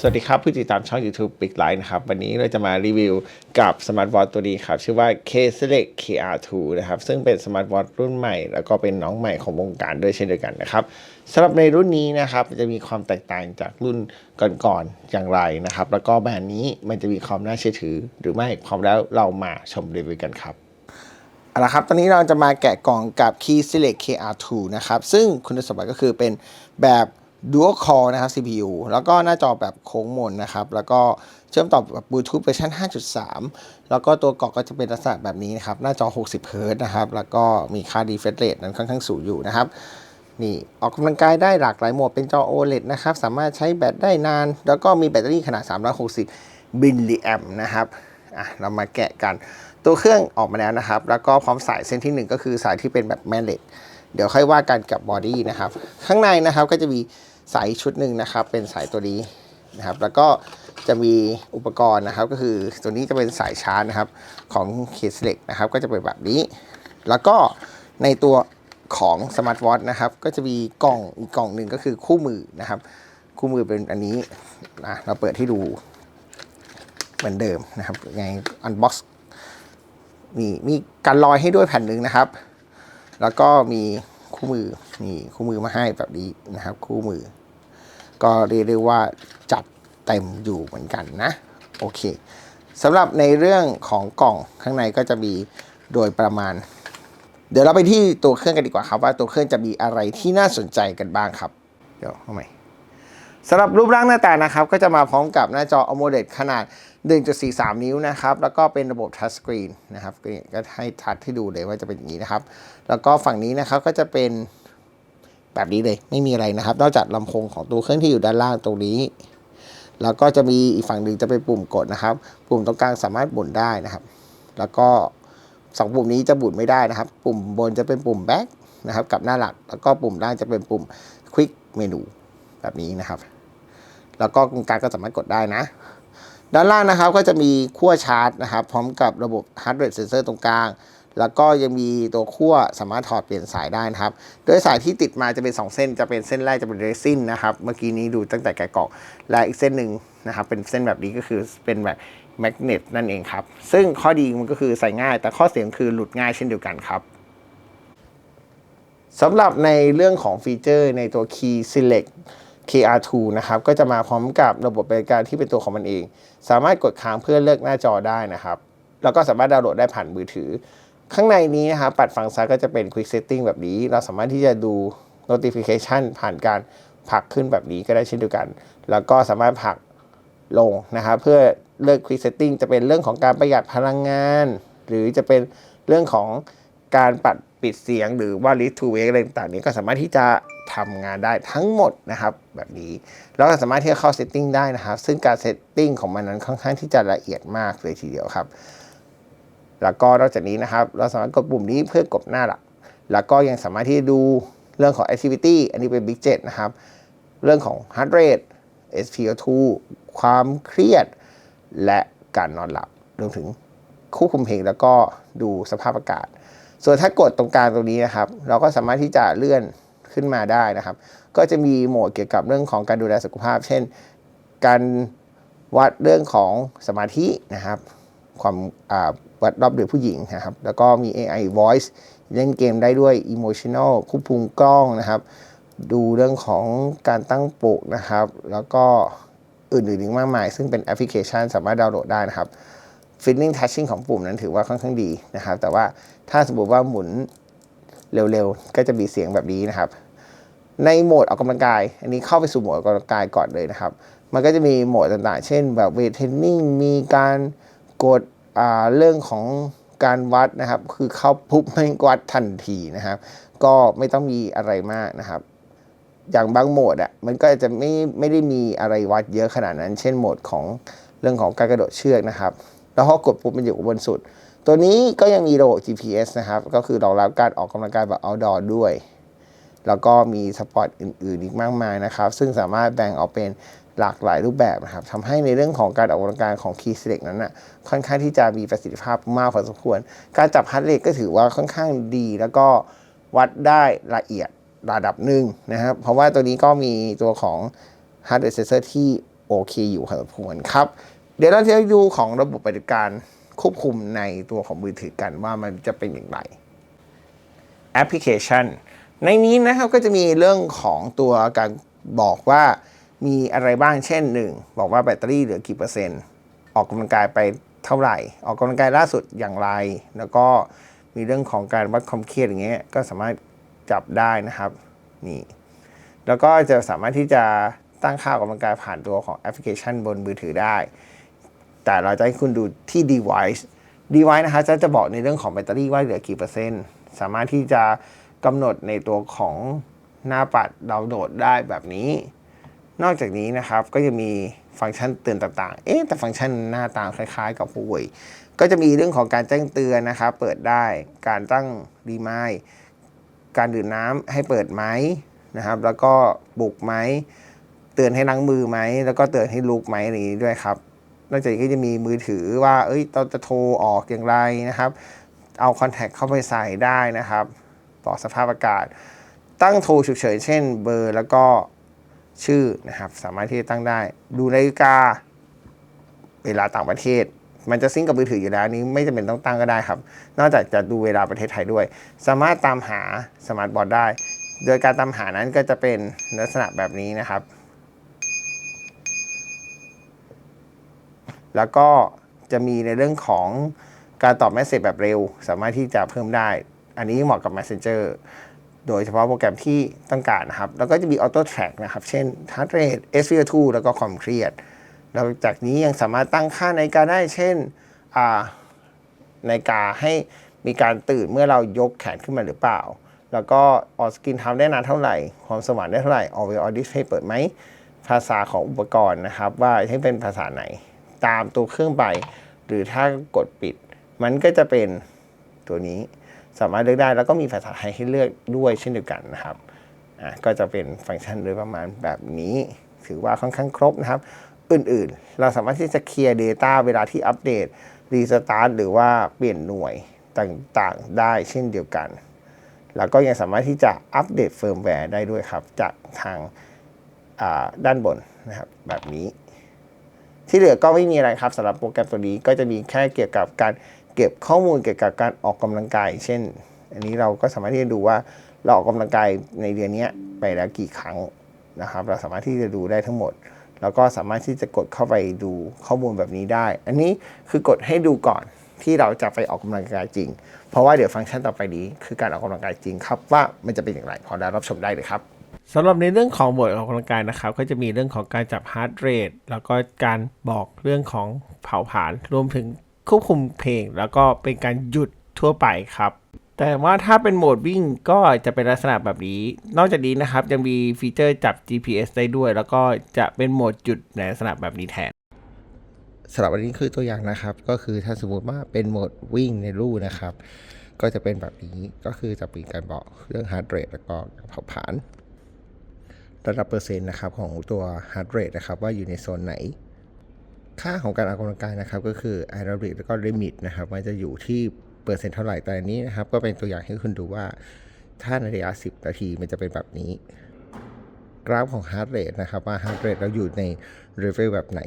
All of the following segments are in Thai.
สวัสดีครับ ผู้ติดตามช่อง YouTube Big Line นะครับ วันนี้เราจะมารีวิวกับสมาร์ทวอทตัวนี้ครับ ชื่อว่า K Select KR2 นะครับ ซึ่งเป็นสมาร์ทวอทรุ่นใหม่ แล้วก็เป็นน้องใหม่ของวงการด้วยเช่นเดียวกันนะครับสำหรับในรุ่นนี้นะครับจะมีความแตกต่างจากรุ่นก่อนๆอย่างไรนะครับ แล้วก็แบรนด์นี้มันจะมีความน่าเชื่อถือ หรือไม่พร้อมแล้วเรามาชมรีวิวกันครับเอาละครับ ตอนนี้เราจะมาแกะกล่องกับ Key Select KR2 นะครับ ซึ่งคุณสมบัติก็คือเป็นแบบ Dual Core นะครับ CPU แล้วก็หน้าจอแบบโค้งมนนะครับ แล้วก็เชื่อมต่อแบบ Bluetooth เวอร์ชัน5.3 แล้วก็ตัวกล่องก็จะเป็นลักษณะแบบนี้นะครับ หน้าจอ 60 Hz นะครับ แล้วก็มีค่า refresh rate นั้นค่อนข้างสูงอยู่นะครับ นี่ออกกำลังกายได้หลากหลายโหมดเป็นจอ OLED นะครับ สามารถใช้แบตได้นาน แล้วก็มีแบตเตอรี่ขนาด 360มิลลิแอมนะครับอะเรามาแกะกัน ตัวเครื่องออกมาแล้วนะครับ แล้วก็พร้อมสายเส้นที่ 1 ก็คือสายที่เป็นแบบแม่เหล็กเดี๋ยวค่อยว่ากันกับบอดี้นะครับ ข้างในนะครับก็จะมี สายชุดหนึ่งนะครับ เป็นสายตัวนี้นะครับ แล้วก็จะมีอุปกรณ์นะครับ ก็คือตัวนี้จะเป็นสายชาร์จนะครับของเคสเล็กนะครับ ก็จะเป็นแบบนี้ แล้วก็ในตัวของสมาร์ทวอทนะครับ ก็จะมีกล่องอีกกล่องหนึ่งก็คือคู่มือนะครับ คู่มือเป็นอันนี้นะเราเปิดให้ดูเหมือนเดิมนะครับไงอันบ็อกซ์มีมีการลอยให้ด้วยแผ่นหนึ่งนะครับ แล้วก็มีคู่มือนี่คู่มือมาให้แบบนี้นะครับ คู่มือ ก็เรียกได้ว่าจัดเต็มอยู่เหมือนกันนะโอเคสำหรับในเรื่องของกล่องข้างในก็จะมีโดยประมาณ เดี๋ยวเราไปที่ตัวเครื่องกันดีกว่าครับว่าตัวเครื่องจะมีอะไรที่น่าสนใจกันบ้างครับ เดี๋ยวเอาใหม่สำหรับรูปร่างหน้าตานะครับ ก็จะมาพร้อมกับหน้าจอ AMOLED ขนาด 1.43 นิ้วนะครับ แล้วก็เป็นระบบทัชสกรีนนะครับก็ให้ทัชให้ดูเลยว่าจะเป็นอย่างนี้นะครับ แล้วก็ฝั่งนี้นะครับก็จะเป็น แบบนี้เลยไม่มีอะไรนะครับ นอกจากลำโพงของตัวเครื่องที่อยู่ด้านล่างตรงนี้ แล้วก็จะมีอีกฝั่งหนึ่งจะเป็นปุ่มกดนะครับ ปุ่มตรงกลางสามารถหมุนได้นะครับ แล้วก็สองปุ่มนี้จะหมุนไม่ได้นะครับ ปุ่มบนจะเป็นปุ่ม back นะครับ กับหน้าหลัก แล้วก็ปุ่มล่างจะเป็นปุ่ม quick menu แบบนี้นะครับ แล้วก็ตรงกลางก็สามารถกดได้นะด้านล่างนะครับก็จะมีขั้วชาร์จนะครับ พร้อมกับระบบ hard rate sensor ตรงกลาง แล้วก็ยังมีตัวขั้วสามารถถอดเปลี่ยนสายได้นะครับ โดยสายที่ติดมาจะเป็น 2 เส้น จะเป็นเส้นแรกจะเป็นเรซินนะครับ เมื่อกี้นี้ดูตั้งแต่แกะกล่อง และอีกเส้นหนึ่งนะครับ เป็นเส้นแบบนี้ก็คือเป็นแบบแมกเนตนั่นเองครับ ซึ่งข้อดีมันก็คือใส่ง่าย แต่ข้อเสียคือหลุดง่ายเช่นเดียวกันครับสำหรับในเรื่องของฟีเจอร์ในตัว Key Select KR2 นะครับ ก็จะมาพร้อมกับระบบบริการที่เป็นตัวของมันเอง สามารถกดค้างเพื่อเลือกหน้าจอได้นะครับ แล้วก็สามารถดาวน์โหลดได้ผ่านมือถือ ข้างในนี้นะครับปัดฝั่งซ้ายก็จะเป็น Quick Setting แบบนี้ เราสามารถที่จะดู Notification ผ่านการผลักขึ้นแบบนี้ก็ได้เช่นเดียวกัน แล้วก็สามารถผลักลงนะครับเพื่อเลือก Quick Setting จะเป็นเรื่องของการประหยัดพลังงาน หรือจะเป็นเรื่องของการปัดปิดเสียงหรือว่า List to Wake อะไรต่างๆนี้ก็สามารถที่จะทำงานได้ทั้งหมดนะครับแบบนี้ แล้วก็สามารถที่จะเข้า Setting ได้นะครับ ซึ่งการ Setting ของมันนั้นค่อนข้างที่จะละเอียดมากเลยทีเดียวครับ แล้วก็นอกจากนี้นะครับ เราสามารถกดปุ่มนี้เพื่อกดหน้าหลัก แล้วก็ยังสามารถที่จะดูเรื่องของ activity อันนี้เป็น Big 7 นะครับ เรื่องของ heart rate SpO2 ความเครียด และการนอนหลับ รวมถึงควบคุมเพลงแล้วก็ดูสภาพอากาศ ส่วนถ้ากดตรงกลางตรงนี้นะครับ เราก็สามารถที่จะเลื่อนขึ้นมาได้นะครับ ก็จะมีโหมดเกี่ยวกับเรื่องของการดูแลสุขภาพ เช่น การวัดเรื่องของสมาธินะครับ ความอ่า วัดรอบเดือผู้หญิงนะครับ แล้วก็มี AI voice เล่นเกมได้ด้วย emotional ควบคุมกล้องนะครับ ดูเรื่องของการตั้งปลุกนะครับ แล้วก็อื่นๆอีกมากมาย ซึ่งเป็นแอปพลิเคชันสามารถดาวน์โหลดได้นะครับ feeling touching ของปุ่มนั้นถือว่าค่อนข้างดีนะครับ แต่ว่าถ้าสมมติว่าหมุนเร็วๆ ก็จะมีเสียงแบบนี้นะครับ ในโหมดออกกำลังกาย อันนี้เข้าไปสู่โหมดออกกำลังกายก่อนเลยนะครับ มันก็จะมีโหมดต่างๆ เช่นแบบเวทเทรนนิ่งมีการกด เรื่องของการวัดนะครับ คือเข้าปุ๊บไม่วัดทันทีนะครับ ก็ไม่ต้องมีอะไรมากนะครับ อย่างบางโหมดอะมันก็จะไม่ไม่ได้มีอะไรวัดเยอะขนาดนั้น เช่นโหมดของเรื่องของการกระโดดเชือกนะครับ แล้วพอกดปุ๊บมันอยู่บนสุด ตัวนี้ก็ยังมีระบบ GPS นะครับ ก็คือรองรับการออกกำลังกายแบบ outdoor ด้วยแล้วก็มีสปอร์ตอื่นๆ อีกมากมายนะครับ ซึ่งสามารถแบ่งออกเป็น หลากหลายรูปแบบนะครับทำให้ในเรื่องของการออกกำลังกายของ Key Select นั้นนะค่อนข้างที่จะมีประสิทธิภาพมากพอสมควร การจับฮัตเรทก็ถือว่าค่อนข้างดี แล้วก็วัดได้ละเอียดระดับหนึ่งนะครับ เพราะว่าตัวนี้ก็มีตัวของ Heart Rate Sensor ที่โอเคอยู่พอสมควรครับ เดี๋ยวเราจะดูของระบบปฏิการควบคุมในตัวของมือถือกันว่ามันจะเป็นอย่างไรแอปพลิเคชัน ในนี้นะครับก็จะมีเรื่องของตัวการบอกว่า มีอะไรบ้างเช่น 1 บอกว่าแบตเตอรี่เหลือกี่เปอร์เซ็นต์ ออกกำลังกายไปเท่าไหร่ ออกกำลังกายล่าสุดอย่างไร แล้วก็มีเรื่องของการวัดความเครียดอย่างเงี้ยก็สามารถจับได้นะครับนี่แล้วก็จะสามารถที่จะตั้งค่าออกกำลังกายผ่านตัวของแอปพลิเคชันบนมือถือได้ แต่เราจะให้คุณดูที่ device device นะคะจะจะบอกในเรื่องของแบตเตอรี่ว่าเหลือกี่เปอร์เซ็นต์ สามารถที่จะกำหนดในตัวของหน้าปัดดาวน์โหลดได้แบบนี้ นอกจากนี้นะครับก็จะมีฟังก์ชันเตือนต่างๆ เอ๊ะแต่ฟังก์ชันหน้าตาคล้ายๆ กับ Huawei ก็จะมีเรื่องของการแจ้งเตือนนะครับ เปิดได้ การตั้งรีมายการดื่มน้ำให้เปิดไหมนะครับ แล้วก็ปลุกไหม เตือนให้ล้างมือไหม แล้วก็เตือนให้ลุกไหมอะไรอย่างนี้ด้วยครับ นอกจากนี้ก็จะมีมือถือว่า เอ้ยเราจะโทรออกอย่างไรนะครับ เอาคอนแทคเข้าไปใส่ได้นะครับบอสภาพอากาศ ตั้งโทรฉุกเฉินเช่นเบอร์แล้วก็ ชื่อนะครับ สามารถที่จะตั้งได้ ดูนาฬิกา เวลาต่างประเทศ มันจะซิงกับมือถืออยู่แล้วนี้ไม่จำเป็นต้องตั้งก็ได้ครับ นอกจากจะดูเวลาประเทศไทยด้วย สามารถตามหาสมาร์ทบอร์ดได้ โดยการตามหานั้นก็จะเป็นลักษณะแบบนี้นะครับ แล้วก็จะมีในเรื่องของการตอบแมสเซจแบบเร็ว สามารถที่จะเพิ่มได้ อันนี้เหมาะกับ Messenger โดยเฉพาะโปรแกรมที่ต้องการนะครับ แล้วก็จะมี Auto Track นะครับ เช่น Heart Rate SpO2 แล้วก็ความเครียดแล้วจากนี้ยังสามารถตั้งค่านาฬิกาได้ เช่นอ่านาฬิกาให้มีการตื่นเมื่อเรายกแขนขึ้นมาหรือเปล่า แล้วก็ออสกินทำได้นานเท่าไหร่ ความสว่างได้เท่าไหร่ Always on Display เปิดไหม ภาษาของอุปกรณ์นะครับ ว่าให้เป็นภาษาไหน ตามตัวเครื่องไป หรือถ้ากดปิด มันก็จะเป็นตัวนี้ สามารถเลือกได้แล้วก็มีภาษาไทยให้เลือกด้วยเช่นเดียวกันนะครับอะก็จะเป็นฟังก์ชันโดยประมาณแบบนี้ ถือว่าค่อนข้างครบนะครับ อื่นๆ เราสามารถที่จะเคลียร์ Data เวลาที่อัปเดตรีสตาร์ทหรือว่าเปลี่ยนหน่วยต่างๆ ได้เช่นเดียวกัน แล้วก็ยังสามารถที่จะอัปเดตเฟิร์มแวร์ได้ด้วยครับ จากทางอ่าด้านบนนะครับแบบนี้ ที่เหลือก็ไม่มีอะไรครับสำหรับโปรแกรมตัวนี้ก็จะมีแค่เกี่ยวกับการ เก็บข้อมูลเกี่ยวกับการออกกำลังกาย เช่น อันนี้เราก็สามารถที่จะดูว่าเราออกกำลังกายในเดือนนี้ไปแล้วกี่ครั้งนะครับ เราสามารถที่จะดูได้ทั้งหมด แล้วก็สามารถที่จะกดเข้าไปดูข้อมูลแบบนี้ได้ อันนี้คือกดให้ดูก่อนที่เราจะไปออกกำลังกายจริง เพราะว่าเดี๋ยวฟังก์ชันต่อไปนี้ คือการออกกำลังกายจริงครับว่ามันจะเป็นอย่างไรพอได้รับชมได้เลยครับสำหรับในเรื่องของโหมดออกกำลังกายนะครับ ก็จะมีเรื่องของการจับฮาร์ดเรทแล้วก็การบอกเรื่องของเผาผลาญรวมถึง ควบคุมเพลง แล้วก็เป็นการหยุดทั่วไปครับ แต่ว่าถ้าเป็นโหมดวิ่งก็จะเป็นลักษณะแบบนี้ นอกจากนี้นะครับยังมีฟีเจอร์จับ GPS ได้ด้วย แล้วก็จะเป็นโหมดหยุดในลักษณะแบบนี้แทนสำหรับวันนี้คือตัวอย่างนะครับ ก็คือถ้าสมมติว่าเป็นโหมดวิ่งในลู่นะครับ ก็จะเป็นแบบนี้ก็คือจะมีการบอกเรื่อง heart rate แล้วก็เผาผลาญระดับเปอร์เซ็นต์นะครับของตัว heart rate นะครับว่าอยู่ในโซนไหน ค่าของการออกกำลังกายนะครับก็คือ aerobic แล้วก็ limit นะครับมันจะอยู่ที่เปอร์เซ็นต์เท่าไหร่แต่อันนี้นะครับ ก็เป็นตัวอย่างให้คุณดูว่า ถ้าในระยะ 10 นาทีมันจะเป็นแบบนี้ กราฟของ heart rate นะครับว่า heart rate เราอยู่ใน level แบบไหน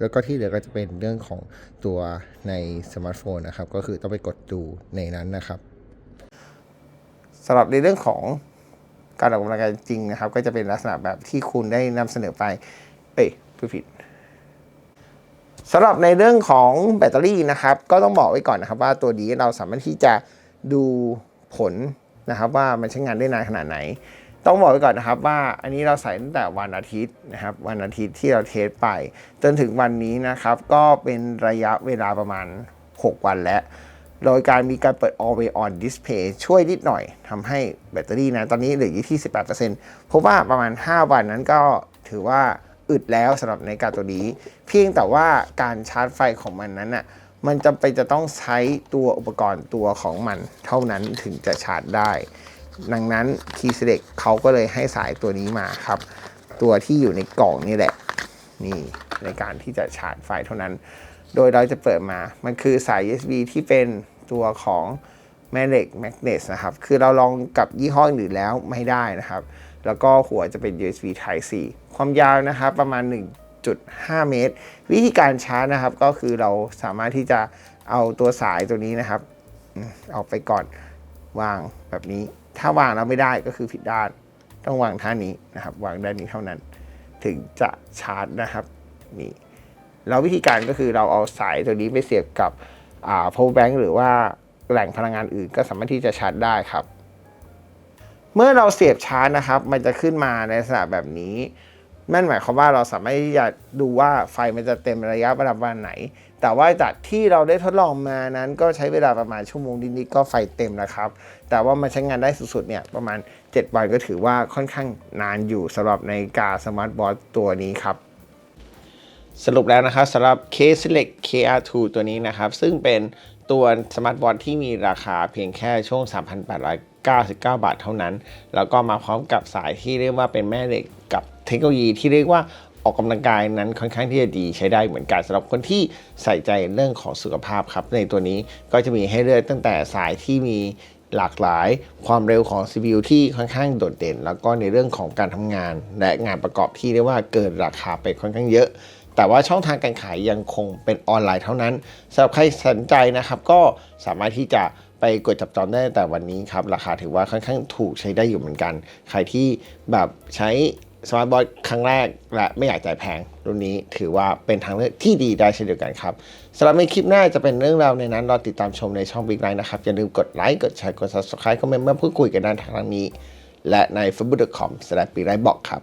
แล้วก็ที่เหลือก็จะเป็นเรื่องของตัวในสมาร์ทโฟนนะครับ ก็คือต้องไปกดดูในนั้นนะครับสำหรับในเรื่องของการออกกำลังกายจริงนะครับ ก็จะเป็นลักษณะแบบที่คุณได้นำเสนอไป เอ้ยพูดผิด สำหรับในเรื่องของแบตเตอรี่นะครับ ก็ต้องบอกไว้ก่อนนะครับว่าตัวนี้เราสามารถที่จะดูผลนะครับว่ามันใช้งานได้นานขนาดไหน ต้องบอกไว้ก่อนนะครับว่าอันนี้เราใส่ตั้งแต่วันอาทิตย์นะครับ วันอาทิตย์ที่เราเทสไป จนถึงวันนี้นะครับ ก็เป็นระยะเวลาประมาณ 6 วันแล้ว โดยการมีการเปิด Always On Display ช่วยนิดหน่อยทำให้แบตเตอรี่นะตอนนี้เหลืออยู่ที่ 18%เพราะว่าประมาณ 5 วันนั้นก็ถือว่า อึดแล้วสำหรับนาฬิกาตัวนี้ เพียงแต่ว่าการชาร์จไฟของมันนั้นน่ะมันจำเป็นจะต้องใช้ตัวอุปกรณ์ตัวของมันเท่านั้นถึงจะชาร์จได้ ดังนั้น Key Select เขาก็เลยให้สายตัวนี้มาครับ ตัวที่อยู่ในกล่องนี่แหละ นี่ในการที่จะชาร์จไฟเท่านั้น โดยเราจะเปิดมา มันคือสาย USB ที่เป็นตัวของแม่เหล็กแมกเนสนะครับ คือเราลองกับยี่ห้ออื่นแล้วไม่ได้นะครับ แล้วก็หัวจะเป็น USB Type C ความยาวนะครับประมาณ 1.5 เมตร วิธีการชาร์จนะครับก็คือเราสามารถที่จะเอาตัวสายตัวนี้นะครับออกไปก่อนวางแบบนี้ ถ้าวางแล้วไม่ได้ก็คือผิดด้าน ต้องวางท่านี้นะครับ วางด้านนี้เท่านั้น ถึงจะชาร์จนะครับนี่แล้ววิธีการก็คือเราเอาสายตัวนี้ไปเสียบกับ power bank หรือว่าแหล่งพลังงานอื่นก็สามารถที่จะชาร์จได้ครับ เมื่อเราเสียบชาร์จนะครับ มันจะขึ้นมาในลักษณะแบบนี้นั่นหมายความว่าเราสามารถที่จะดูว่าไฟมันจะเต็มระยะประมาณไหน แต่ว่าจากที่เราได้ทดลองมานั้น ก็ใช้เวลาประมาณชั่วโมงนิดๆก็ไฟเต็มแล้วครับ แต่ว่ามันใช้งานได้สุดๆเนี่ยประมาณ 7 วันก็ถือว่าค่อนข้างนานอยู่สำหรับในกาสมาร์ทวอทตัวนี้ครับ สรุปแล้วนะครับสำหรับ K Select KR2 ตัวนี้นะครับ ซึ่งเป็น ตัวสมาร์ทวอทที่มีราคาเพียงแค่ช่วง 3,899 บาทเท่านั้น แล้วก็มาพร้อมกับสายที่เรียกว่าเป็นแม่เหล็กกับเทคโนโลยีที่เรียกว่าออกกำลังกายนั้นค่อนข้างที่จะดีใช้ได้เหมือนกันสำหรับคนที่ใส่ใจเรื่องของสุขภาพครับ ในตัวนี้ก็จะมีให้เลือกตั้งแต่สายที่มี หลากหลาย ความเร็วของ CPU ที่ค่อนข้างโดดเด่น แล้วก็ในเรื่องของการทำงาน และงานประกอบที่เรียกว่าเกินราคาไปค่อนข้างเยอะ แต่ว่าช่องทางการขายยังคงเป็นออนไลน์เท่านั้นสำหรับใครสนใจนะครับ ก็สามารถที่จะไปกดจับจองได้แต่วันนี้ครับ ราคาถือว่าค่อนข้างถูกใช้ได้อยู่เหมือนกัน ใครที่แบบใช้ สมาร์ทบอทครั้งแรกและไม่อยากจ่ายแพง รุ่นนี้ถือว่าเป็นทางเลือกที่ดีได้เช่นเดียวกันครับสำหรับในคลิปหน้าจะเป็นเรื่องราวในนั้นรอติดตามชมในช่อง Big Line นะครับ อย่าลืมกดไลค์กดแชร์กด subscribe คอมเมนต์มาพูดคุยกันได้ทางนี้ และใน facebook.com/biglinebox ครับ